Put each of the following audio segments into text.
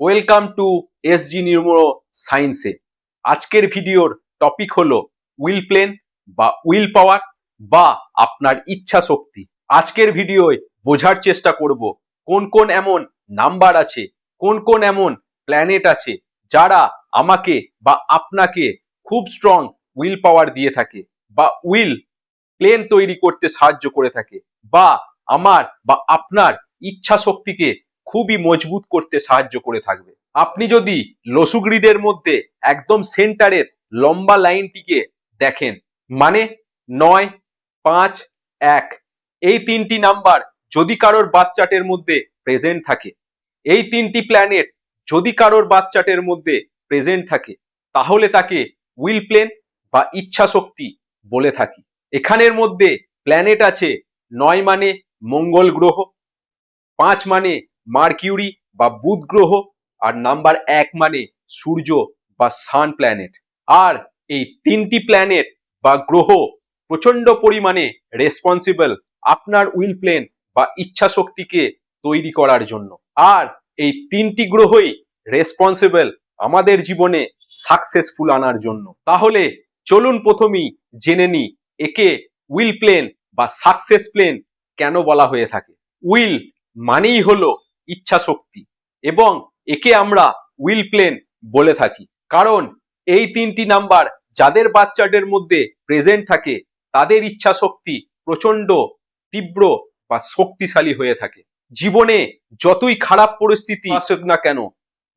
Welcome to SG নিউমোরো সায়েন্সে আজকের ভিডিওর টপিক হলো উইল প্লেন বা উইল পাওয়ার বা আপনার ইচ্ছা শক্তি। আজকের ভিডিওয় বোঝার চেষ্টা করব কোন কোন এমন নাম্বার আছে, কোন কোন এমন প্ল্যানেট আছে, যারা আমাকে বা আপনাকে খুব স্ট্রং উইল পাওয়ার দিয়ে থাকে বা উইল প্লেন তৈরি করতে সাহায্য করে থাকে বা আমার বা আপনার ইচ্ছা শক্তিকে খুবই মজবুত করতে সাহায্য করে থাকবে। আপনি যদি লসু গ্রিডের মধ্যে একদম সেন্টারের লম্বা লাইনটিকে দেখেন মানে নয়, পাঁচ, এক, এই তিনটি নাম্বার যদি কারোর বাচ্চাটের মধ্যে প্রেজেন্ট থাকে, এই তিনটি প্ল্যানেট যদি কারোর বাচ্চাটের মধ্যে প্রেজেন্ট থাকে, তাহলে তাকে উইল প্লেন বা ইচ্ছা শক্তি বলে থাকি। এখানের মধ্যে প্ল্যানেট আছে, নয় মানে মঙ্গল গ্রহ, পাঁচ মানে মার্কিউরি বা বুধ গ্রহ, আর নাম্বার এক মানে সূর্য বা সান প্ল্যানেট। আর এই তিনটি প্ল্যানেট বা গ্রহ প্রচণ্ড পরিমাণে রেসপন্সিবল আপনার উইল প্লেন বা ইচ্ছা শক্তিকে তৈরি করার জন্য। আর এই তিনটি গ্রহই রেসপন্সিবল আমাদের জীবনে সাকসেসফুল আনার জন্য। তাহলে চলুন প্রথমেই জেনে নি একে উইল প্লেন বা সাকসেস প্লেন কেন বলা হয়ে থাকে। উইল মানেই হলো ইচ্ছা শক্তি এবং একে আমরা উইল প্লেন বলে থাকি। কারণ এই তিনটি নাম্বার যাদের বাচ্চাদের মধ্যে প্রেজেন্ট থাকে, তাদের ইচ্ছা শক্তি প্রচণ্ড তীব্র বা শক্তিশালী হয়ে থাকে। জীবনে যতই খারাপ পরিস্থিতি আসুক না কেন,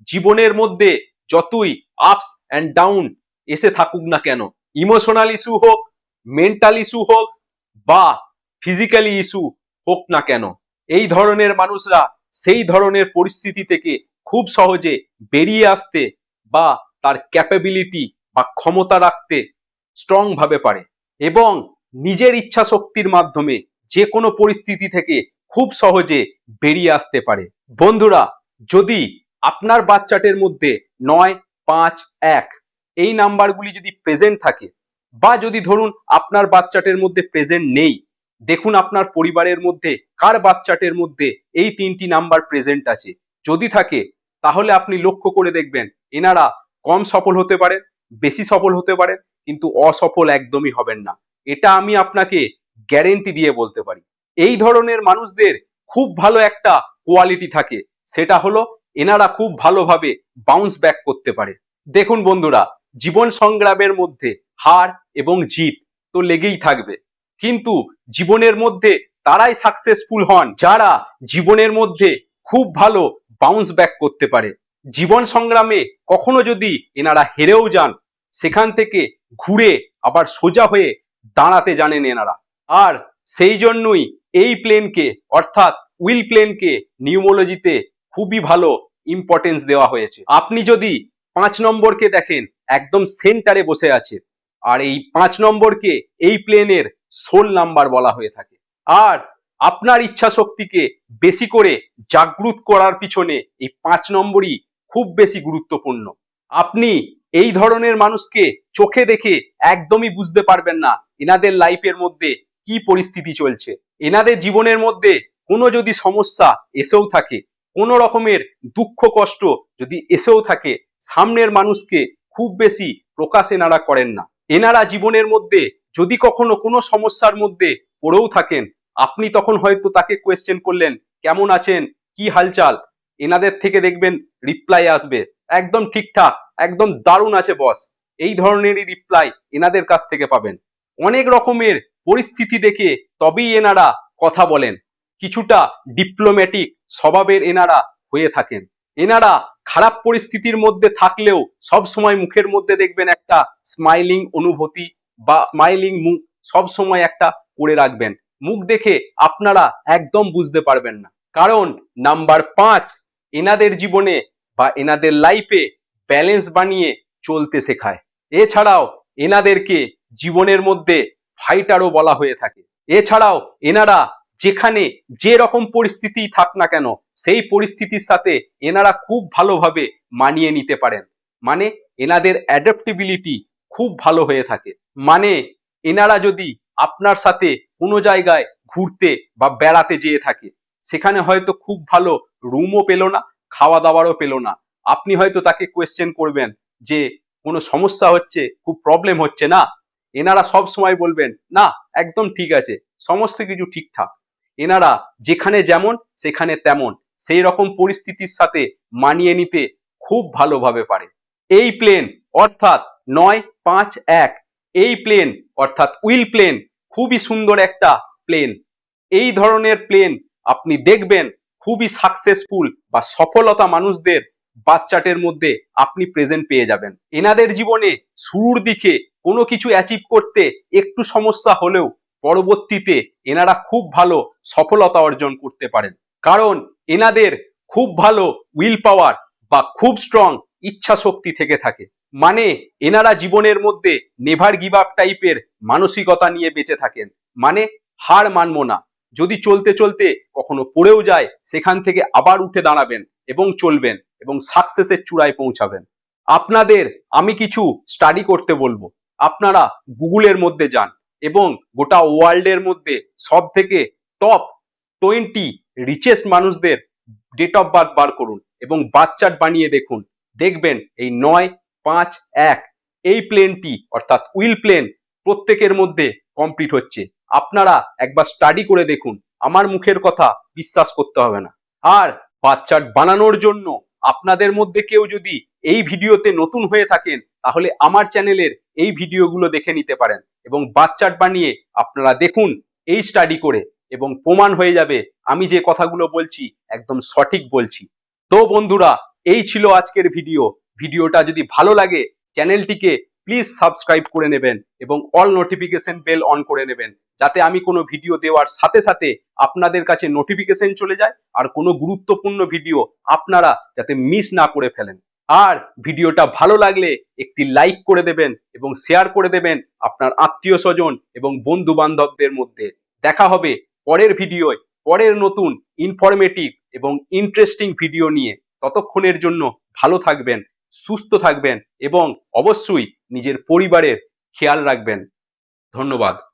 জীবনের মধ্যে যতই আপস অ্যান্ড ডাউন এসে থাকুক না কেন ইমোশনাল ইস্যু হোক মেন্টাল ইস্যু হোক বা ফিজিক্যালি ইস্যু হোক না কেন, এই ধরনের মানুষরা সেই ধরনের পরিস্থিতি থেকে খুব সহজে বেরিয়ে আসতে বা তার ক্যাপাবিলিটি বা ক্ষমতা রাখতে স্ট্রং ভাবে পারে এবং নিজের ইচ্ছা শক্তির মাধ্যমে যে কোনো পরিস্থিতি থেকে খুব সহজে বেরিয়ে আসতে পারে। বন্ধুরা, যদি আপনার বাচ্চাটের মধ্যে নয়, পাঁচ, এক এই নাম্বারগুলি যদি প্রেজেন্ট থাকে বা যদি ধরুন আপনার বাচ্চাটের মধ্যে প্রেজেন্ট নেই দেখুন আপনার পরিবারের মধ্যে, কার বাচ্চাটের মধ্যে এই তিনটি নাম্বার প্রেজেন্ট আছে। যদি থাকে, তাহলে আপনি লক্ষ্য করে দেখবেন, এনারা কম সফল হতে পারেন, বেশি সফল হতে পারেন, কিন্তু অসফল একদমই হবেন না। এটা আমি আপনাকে গ্যারেন্টি দিয়ে বলতে পারি। এই ধরনের মানুষদের খুব ভালো একটা কোয়ালিটি থাকে। সেটা হলো, এনারা খুব ভালোভাবে বাউন্স ব্যাক করতে পারে। দেখুন বন্ধুরা, জীবন সংগ্রামের মধ্যে হার এবং জিত তো লেগেই থাকবে। কিন্তু জীবনের মধ্যে তারাই সাকসেসফুল হন, যারা জীবনের মধ্যে খুব ভালো বাউন্স ব্যাক করতে পারে। জীবন সংগ্রামে কখনো যদি এনারা হেরেও যান, সেখান থেকে ঘুরে আবার সোজা হয়ে দাঁড়াতে জানেন এনারা। আর সেই জন্যই এই প্লেনকে অর্থাৎ উইল প্লেনকে নিউমোলজিতে খুবই ভালো ইম্পর্টেন্স দেওয়া হয়েছে। আপনি যদি পাঁচ নম্বরকে দেখেন, একদম সেন্টারে বসে আছে। আর এই পাঁচ নম্বরকে এই প্লেনের সোল নাম্বার বলা হয়ে থাকে। আর আপনার ইচ্ছা শক্তিকে বেশি করে জাগ্রত করার পিছনে এই পাঁচ নম্বরই খুব বেশি গুরুত্বপূর্ণ। আপনি এই ধরনের মানুষকে চোখে দেখে একদমই বুঝতে পারবেন না এনাদের লাইফের মধ্যে কি পরিস্থিতি চলছে। এনাদের জীবনের মধ্যে কোনো যদি সমস্যা এসেও থাকে, কোনো রকমের দুঃখ কষ্ট যদি এসেও থাকে, সামনের মানুষকে খুব বেশি প্রকাশ এনারা করেন না। এনারা জীবনের মধ্যে যদি কখনো কোনো সমস্যার মধ্যে পড়েও থাকেন, আপনি তখন হয়তো তাকে কোয়েশ্চেন করলেন, কেমন আছেন? কি হালচাল? এনাদের থেকে দেখবেন রিপ্লাই আসবে। একদম ঠিকঠাক, একদম দারুণ আছে বস এই ধরনেরই রিপ্লাই এনাদের কাছ থেকে পাবেন। অনেক রকমের পরিস্থিতি দেখে তবেই এনারা কথা বলেন। কিছুটা ডিপ্লোম্যাটিক স্বভাবের এনারা হয়ে থাকেন। এনারা খারাপ পরিস্থিতির মধ্যে থাকলেও সব সময় মুখের মধ্যে দেখবেন একটা স্মাইলিং অনুভূতি বা স্মাইলিং মুখ সব সময় একটা করে রাখবেন। মুখ দেখে আপনারা একদম বুঝতে পারবেন না। কারণ নাম্বার পাঁচ, এনাদের জীবনে বা এনাদের লাইফে ব্যালেন্স বানিয়ে চলতে শেখায়। এছাড়াও এনাদেরকে জীবনের মধ্যে ফাইটারও বলা হয়ে থাকে। এছাড়াও এনারা যেখানে যে রকম পরিস্থিতি থাক না কেন, সেই পরিস্থিতির সাথে এনারা খুব ভালোভাবে মানিয়ে নিতে পারেন। মানে এনাদের অ্যাডাপ্টেবিলিটি খুব ভালো হয়ে থাকে। মানে এনারা যদি আপনার সাথে কোনো জায়গায় ঘুরতে বা বেড়াতে যেয়ে থাকে, সেখানে হয়তো খুব ভালো রুমও পেল না খাওয়া দাওয়ারও পেল না। আপনি হয়তো তাকে কোয়েশ্চেন করবেন যে, কোনো সমস্যা হচ্ছে? খুব প্রবলেম হচ্ছে না? এনারা সব সময় বলবেন, না, একদম ঠিক আছে। সমস্ত কিছু ঠিকঠাক। এনারা যেখানে যেমন, সেখানে তেমন। সেই রকম পরিস্থিতির সাথে মানিয়ে নিতে খুব ভালোভাবে পারে। এই প্লেন অর্থাৎ নয়, পাঁচ, এক। এই প্লেন অর্থাৎ উইল প্লেন খুবই সুন্দর একটা প্লেন এই ধরনের প্লেন আপনি দেখবেন খুবই সাকসেসফুল বা সফলতা মানুষদের বাচ্চাটের মধ্যে আপনি প্রেজেন্ট পেয়ে যাবেন। এনাদের জীবনে শুরুর দিকে কোনো কিছু অ্যাচিভ করতে একটু সমস্যা হলেও পরবর্তীতে এনারা খুব ভালো সফলতা অর্জন করতে পারেন। কারণ এনাদের খুব ভালো উইল পাওয়ার বা খুব স্ট্রং ইচ্ছা শক্তি থেকে থাকে। মানে এনারা জীবনের মধ্যে নেভার গিভ আপ টাইপের মানসিকতা নিয়ে বেঁচে থাকেন। মানে হার মানবো না। যদি চলতে চলতে কখনো পড়েও যায়, সেখান থেকে আবার উঠে দাঁড়াবেন এবং চলবেন এবং সাকসেসের চূড়ায় পৌঁছাবেন। আপনাদের আমি কিছু স্টাডি করতে বলব। আপনারা গুগলের মধ্যে যান এবং গোটা ওয়ার্ল্ডের মধ্যে সব থেকে টপ টোয়েন্টি রিচেস্ট মানুষদের ডেট অফ বার্থ বার করুন এবং বাচ্চার বানিয়ে দেখুন। দেখবেন এই নয় পাঁচ এক। এই প্লেনটি অর্থাৎ উইল প্লেন প্রত্যেকের মধ্যে কমপ্লিট হচ্ছে। আপনারা একবার স্টাডি করে দেখুন। আমার মুখের কথা বিশ্বাস করতে হবে না। আর বাচ্চাট বানানোর জন্য আপনাদের মধ্যে কেউ যদি এই ভিডিওতে নতুন হয়ে থাকেন, তাহলে আমার চ্যানেলের এই ভিডিওগুলো দেখে নিতে পারেন এবং বাচ্চাট বানিয়ে আপনারা দেখুন এই স্টাডি করে এবং প্রমাণ হয়ে যাবে। আমি যে কথাগুলো বলছি, একদম সঠিক বলছি। তো বন্ধুরা এই ছিল আজকের ভিডিও ভিডিওটা যদি ভালো লাগে, চ্যানেলটিকে প্লিজ সাবস্ক্রাইব করে নেবেন এবং অল নোটিফিকেশন বেল অন করে নেবেন, যাতে আমি কোনো ভিডিও দেওয়ার সাথে সাথে আপনাদের কাছে নোটিফিকেশন চলে যায় আর কোনো গুরুত্বপূর্ণ ভিডিও আপনারা যাতে মিস না করে ফেলেন। আর ভিডিওটা ভালো লাগলে একটি লাইক করে দেবেন এবং শেয়ার করে দেবেন আপনার আত্মীয় স্বজন এবং বন্ধু বান্ধবদের মধ্যে। দেখা হবে পরের ভিডিওয় পরের নতুন ইনফরমেটিভ এবং ইন্টারেস্টিং ভিডিও নিয়ে। ততক্ষণের জন্য ভালো থাকবেন সুস্থ থাকবেন এবং অবশ্যই নিজের পরিবারের খেয়াল রাখবেন। ধন্যবাদ।